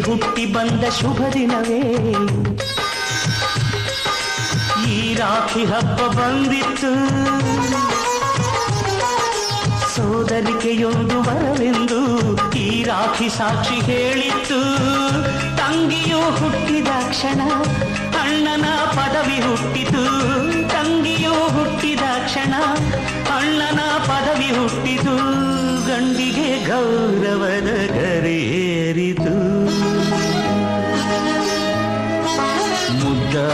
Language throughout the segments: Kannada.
ಹುಟ್ಟಿ ಬಂದ ಶುಭ ದಿನವೇ. ಈ ರಾಖಿ ಹಬ್ಬ ಬಂದಿತ್ತು. ಸೋದರಿಕೆಯೊಂದು ಬರವೆಂದು ಈ ರಾಖಿ ಸಾಕ್ಷಿ ಹೇಳಿತ್ತು. ತಂಗಿಯು ಹುಟ್ಟಿದ ಕ್ಷಣ ಅಣ್ಣನ ಪದವಿ ಹುಟ್ಟಿತು. ತಂಗಿಯು ಹುಟ್ಟಿದ ಕ್ಷಣ ಅಣ್ಣನ ಪದವಿ ಹುಟ್ಟಿತು. ಗಂಡಿಗೆ ಗೌರವದ ಗರೇರಿತು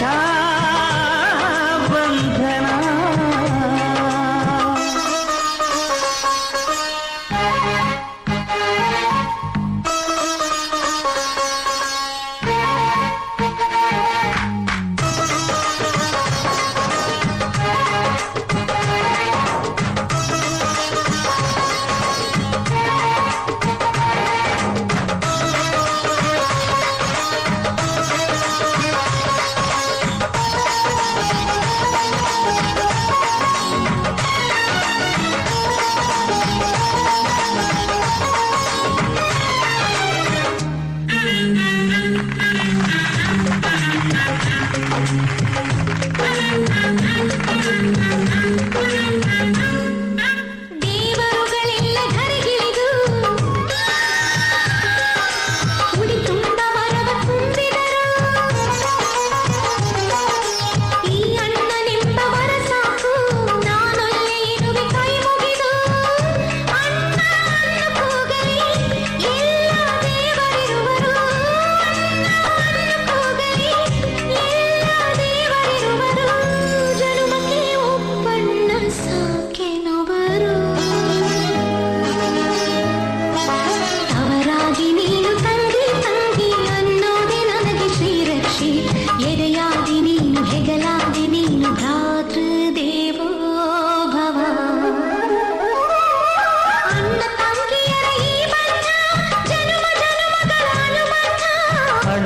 Shut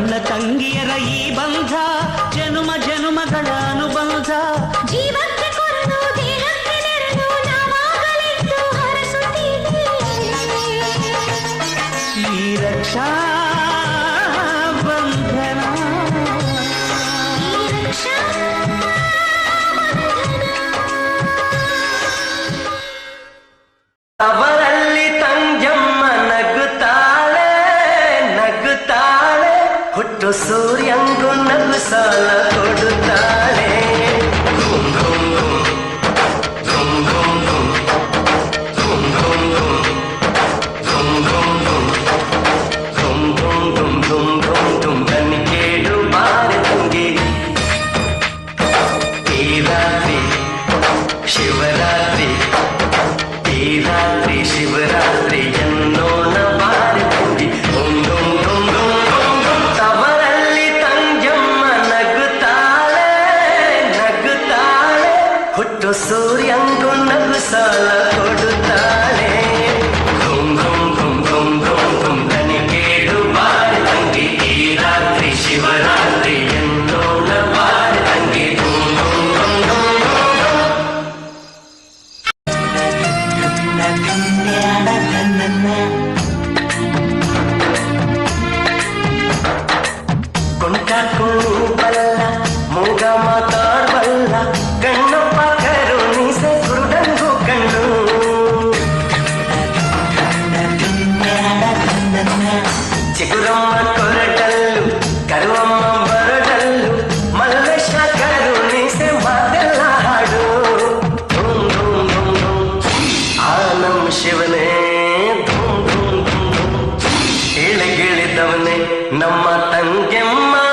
ನನ್ನ ತಂಗಿಯರ ಈ ಬಂಧ ಜನುಮ ಜನುಮಗಳ ಅನುಬಂಧ ಈ ರಕ್ಷಾ ಸೂರ್ಯಂಗು ನಗು ಸಾಲ ಕೊಡುತ್ತಾಳೆ ಶಿವರಾತ್ರಿ ಈ ರಾತ್ರಿ ಶಿವರಾತ್ರಿ ಕೊಟ್ಟು ಸೂರ್ಯಂಗೊಂಡ ಸಾಲ ಕೊಡುತ್ತಾಳೆ ಧುಮ್ ಧುಮ್ ಧುಮ್ ಧುಮ್ ಧುಮ್ ಧುಮ್ ಧನಿ ಕೇಳು ಬಾರಿ ತಂಗಿ ಈ ರಾತ್ರಿ ಶಿವರಾತ್ರಿ ಎಂದೋಣ ಬಾರಿ ತಂಗಿ ಧುಮ್ ಧುಮ್ ಧುಮ್ ಧುಮ್ ಧನ್ನ ಧನ್ಯಾಡ ಧನ್ನ ಕೊಂಡ ಕೂ ನಮ್ಮ ತಂಗೆಮ್ಮ